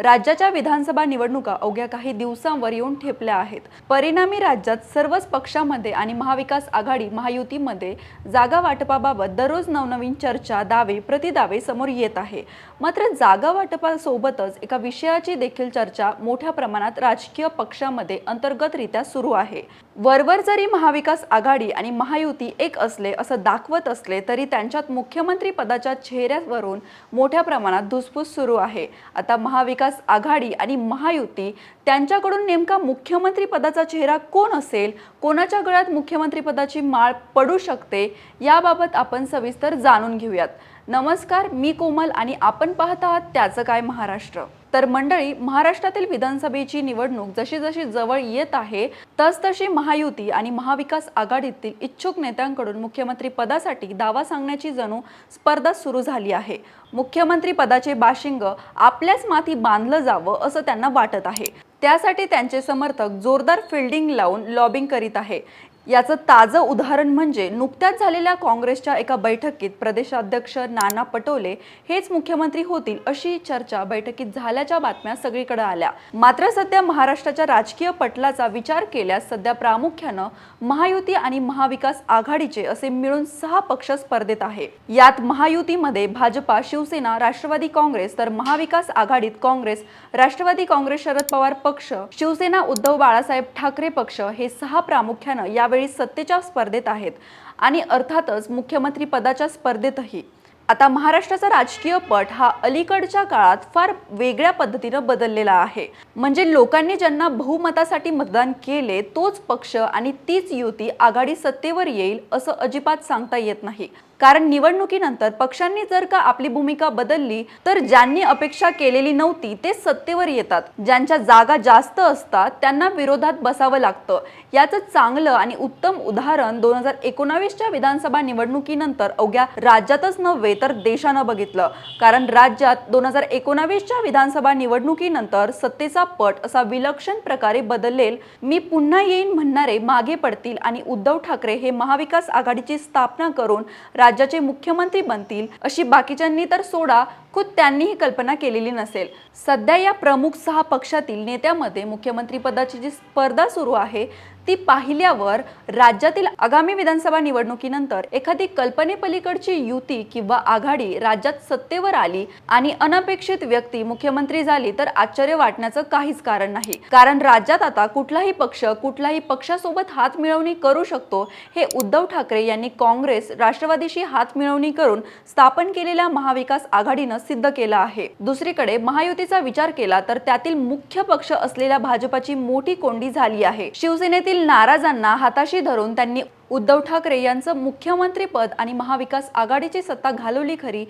राज्याच्या विधानसभा निवडणुका अवघ्या काही दिवसांवर येऊन ठेपल्या आहेत. परिणामी राज्यात सर्वच पक्षांमध्ये आणि महाविकास आघाडी महायुतीमध्ये जागा वाटपाबाबत दररोज नवनवीन चर्चा दावे प्रतिदावे समोर येत आहे. मात्र जागा वाटपासोबतच एका विषयाची देखील चर्चा मोठ्या प्रमाणात राजकीय पक्षामध्ये अंतर्गतरित्या सुरू आहे. वरवर जरी महाविकास आघाडी आणि महायुती एक असले असं दाखवत असले तरी त्यांच्यात मुख्यमंत्री पदाच्या चेहऱ्यावरून मोठ्या प्रमाणात धुसफूस सुरू आहे. आता महाविकास आघाडी आणि महायुती त्यांच्याकडून नेमका मुख्यमंत्री पदाचा चेहरा कोण असेल कोणाच्या गळ्यात मुख्यमंत्री पदाची माळ पडू शकते याबाबत आपण सविस्तर जाणून घेऊयात. नमस्कार मी कोमल आणि आपण पाहत आहात त्याचं काय महाराष्ट्र. तर मंडळी महाराष्ट्रातील विधानसभेची निवडणूक जशी जशी जवळ येत आहे तसतशी महायुती आणि महाविकास आघाडीतील इच्छुक नेत्यांकडून मुख्यमंत्री पदासाठी दावा सांगण्याची जणू स्पर्धा सुरू झाली आहे. मुख्यमंत्री पदाचे बाशिंग आपल्याच माथी बांधलं जावं असं त्यांना वाटत आहे. त्यासाठी त्यांचे समर्थक जोरदार फिल्डिंग लावून लॉबिंग करीत आहे. याचं ताजं उदाहरण म्हणजे नुकत्याच झालेल्या काँग्रेसच्या एका बैठकीत प्रदेशाध्यक्ष नाना पटोले हेच मुख्यमंत्री होतील अशी चर्चा बैठकीत झाल्याच्या बातम्या सगळीकडे आल्या. मात्र सध्या महाराष्ट्राच्या राजकीय पटलाचा विचार केल्यास सध्या प्रामुख्यानं महायुती आणि महाविकास आघाडीचे असे मिळून सहा पक्ष स्पर्धेत आहे. यात महायुतीमध्ये भाजपा शिवसेना राष्ट्रवादी काँग्रेस तर महाविकास आघाडीत काँग्रेस राष्ट्रवादी काँग्रेस शरद पवार पक्ष शिवसेना उद्धव बाळासाहेब ठाकरे पक्ष हे सहा प्रामुख्यानं यावेळी सत्तेच्या स्पर्धेत आहेत. आणि अर्थातच मुख्यमंत्री पदाच्या स्पर्धेतही. आता महाराष्ट्राचा राजकीय पट हा अलीकडच्या काळात फार वेगळ्या पद्धतीनं बदललेला आहे. म्हणजे लोकांनी ज्यांना बहुमतासाठी मतदान केले तोच पक्ष आणि तीच युती आघाडी सत्तेवर येईल असं अजिबात सांगता येत नाही. कारण निवडणुकीनंतर पक्षांनी जर का आपली भूमिका बदलली तर ज्यांनी अपेक्षा केलेली नव्हती ते सत्तेवर येतात. ज्यांच्या जागा जास्त असतात त्यांना विरोधात बसावं लागतं. याचं चांगलं आणि उत्तम उदाहरण दोन हजार एकोणावीसच्या विधानसभा निवडणुकीनंतर अवघ्या राज्यातच नव्हे तर देशानं बघितलं. कारण राज्यात दोन हजार एकोणावीसच्या विधानसभा निवडणुकीनंतर सत्तेचा पट असा विलक्षण प्रकारे बदलेल मी पुन्हा येईन म्हणणारे मागे पडतील आणि उद्धव ठाकरे हे महाविकास आघाडीची स्थापना करून राज्याचे मुख्यमंत्री बनतील अशी बाकीच्यांनी तर सोडा खुद त्यांनीही कल्पना केलेली नसेल. सध्या या प्रमुख सहा पक्षातील नेत्यामध्ये मुख्यमंत्री पदाची जी स्पर्धा सुरू आहे ती पाहिल्यावर राज्यातील आगामी विधानसभा निवडणुकीनंतर एखादी कल्पनेपलीकडची युती किंवा आघाडी राज्यात सत्तेवर आली आणि अनपेक्षित व्यक्ती मुख्यमंत्री झाली तर आश्चर्य वाटण्याचं काहीच कारण नाही. कारण राज्यात आता कुठलाही पक्ष कुठलाही पक्षासोबत हात मिळवणी करू शकतो हे उद्धव ठाकरे यांनी काँग्रेस राष्ट्रवादीशी हात मिळवणी करून स्थापन केलेल्या महाविकास आघाडीनं सिद्ध केलं आहे. दुसरीकडे महायुतीचा विचार केला तर त्यातील मुख्य पक्ष असलेल्या भाजपाची मोठी कोंडी झाली आहे. शिवसेनेतील नाराजांना हाताशी धरून त्यांनी उद्धव ठाकरे यांचं मुख्यमंत्रीपद आणि महाविकास आघाडीची सत्ता घालवली खरी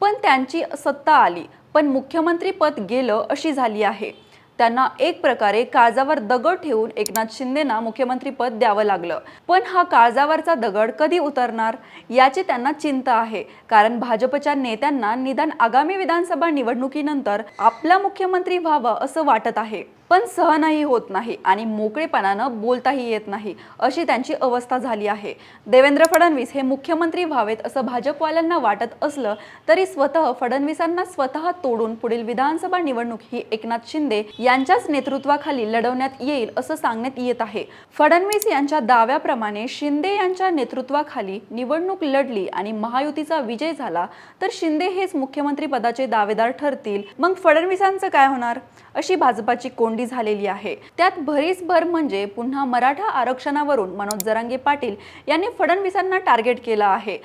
पण त्यांची सत्ता आली. पण मुख्यमंत्रीपद गेलं अशी झाली आहे. त्यांना एक प्रकारे काळजावर दगड ठेवून एकनाथ शिंदेना मुख्यमंत्रीपद द्यावं लागलं. पण हा काळजावरचा दगड कधी उतरणार याची त्यांना चिंता आहे. कारण भाजपच्या नेत्यांना निदान आगामी विधानसभा निवडणुकीनंतर आपला मुख्यमंत्री व्हावं असं वाटत आहे. पण सहनही होत नाही आणि मोकळेपणानं बोलताही येत नाही अशी त्यांची अवस्था झाली आहे. देवेंद्र फडणवीस हे मुख्यमंत्री व्हावेत असं भाजपवाल्यांना वाटत असलं तरी स्वतः फडणवीसांना स्वतः तोडून पुढील विधानसभा निवडणूक ही एकनाथ शिंदे यांच्याच नेतृत्वाखाली लढवण्यात येईल असं सांगण्यात येत आहे. फडणवीस यांच्या दाव्याप्रमाणे शिंदे यांच्या नेतृत्वाखाली निवडणूक लढली आणि महायुतीचा विजय झाला तर शिंदे हेच मुख्यमंत्री पदाचे दावेदार ठरतील. मग फडणवीसांचं काय होणार? अशी भाजपाची कोंडी झालेली आहे. त्यात भरीस भर म्हणजे पुन्हा मराठा आरक्षणावरून मनोज जरांगे पाटील यांनी फडणवीसांना टार्गेट केलं आहे.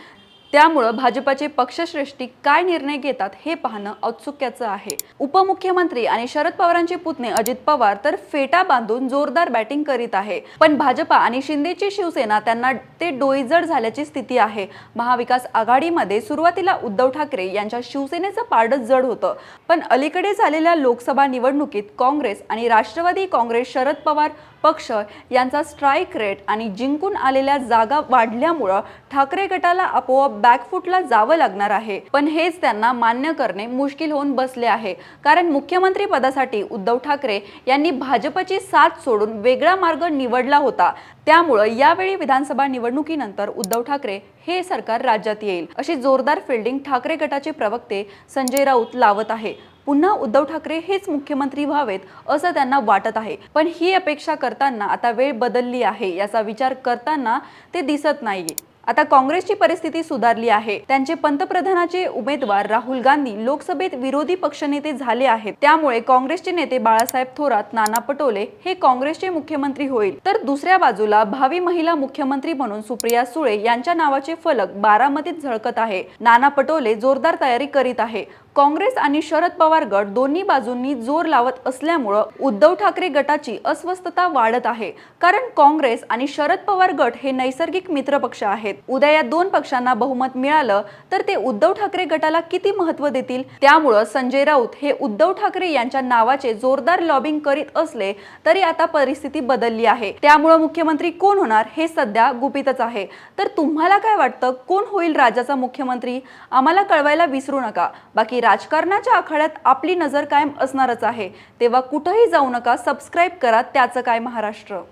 त्यामुळं भाजपाचे पक्षश्रेष्ठी काय निर्णय घेतात हे पाहणं औत्सुक्याचं आहे. उपमुख्यमंत्री आणि शरद पवारांचे पुतणे अजित पवार तर फेटा बांधून जोरदार बॅटिंग करीत आहे. पण भाजपा आणि शिंदेची शिवसेना त्यांना ते डोईजड झाल्याची स्थिती आहे. महाविकास आघाडीमध्ये सुरुवातीला उद्धव ठाकरे यांच्या शिवसेनेचं पारडं जड होतं. पण अलीकडे झालेल्या लोकसभा निवडणुकीत काँग्रेस आणि राष्ट्रवादी काँग्रेस शरद पवार पक्ष यांचा स्ट्राईक रेट आणि जिंकून आलेल्या जागा वाढल्यामुळं ठाकरे गटाला आपोआप बॅकफूटला जावं लागणार आहे. पण हेच त्यांना मान्य करणे मुश्किल होऊन बसले आहे. कारण मुख्यमंत्री पदासाठी उद्धव ठाकरे यांनी भाजपची साथ सोडून वेगळा मार्ग निवडला होता. त्यामुळं यावेळी विधानसभा निवडणुकीनंतर उद्धव ठाकरे हे सरकार राज्यात येईल. अशी जोरदार फिल्डिंग ठाकरे गटाचे प्रवक्ते संजय राऊत लावत आहे. पुन्हा उद्धव ठाकरे हेच मुख्यमंत्री व्हावेत असं त्यांना वाटत आहे. पण ही अपेक्षा करताना आता वेळ बदलली आहे याचा विचार करताना ते दिसत नाहीये. आता काँग्रेसची परिस्थिती सुधारली आहे. त्यांचे पंतप्रधानाचे उमेदवार राहुल गांधी लोकसभेत विरोधी पक्षनेते झाले आहेत. त्यामुळे काँग्रेसचे नेते बाळासाहेब थोरात नाना पटोले हे काँग्रेसचे मुख्यमंत्री होईल. तर दुसऱ्या बाजूला भावी महिला मुख्यमंत्री म्हणून सुप्रिया सुळे यांच्या नावाचे फलक बारामतीत झळकत आहे. नाना पटोले जोरदार तयारी करीत आहे. काँग्रेस आणि शरद पवार गट दोन्ही बाजूंनी जोर लावत असल्यामुळं उद्धव ठाकरे गटाची अस्वस्थता वाढत आहे. कारण काँग्रेस आणि शरद पवार गट हे नैसर्गिक मित्रपक्ष आहेत. उद्या या दोन पक्षांना बहुमत मिळालं तर ते उद्धव ठाकरे गटाला किती महत्त्व देतील? त्यामुळं संजय राऊत हे उद्धव ठाकरे यांच्या नावाचे जोरदार लॉबिंग करीत असले तरी आता परिस्थिती बदलली आहे. त्यामुळं मुख्यमंत्री कोण होणार हे सध्या गुपितच आहे. तर तुम्हाला काय वाटतं? कोण होईल राज्याचा मुख्यमंत्री? आम्हाला कळवायला विसरू नका. बाकी राजकारणाच्या आखाड्यात आपली नजर कायम असणारच आहे. तेव्हा कुठंही जाऊ नका सबस्क्राईब करा त्याचं काय महाराष्ट्र.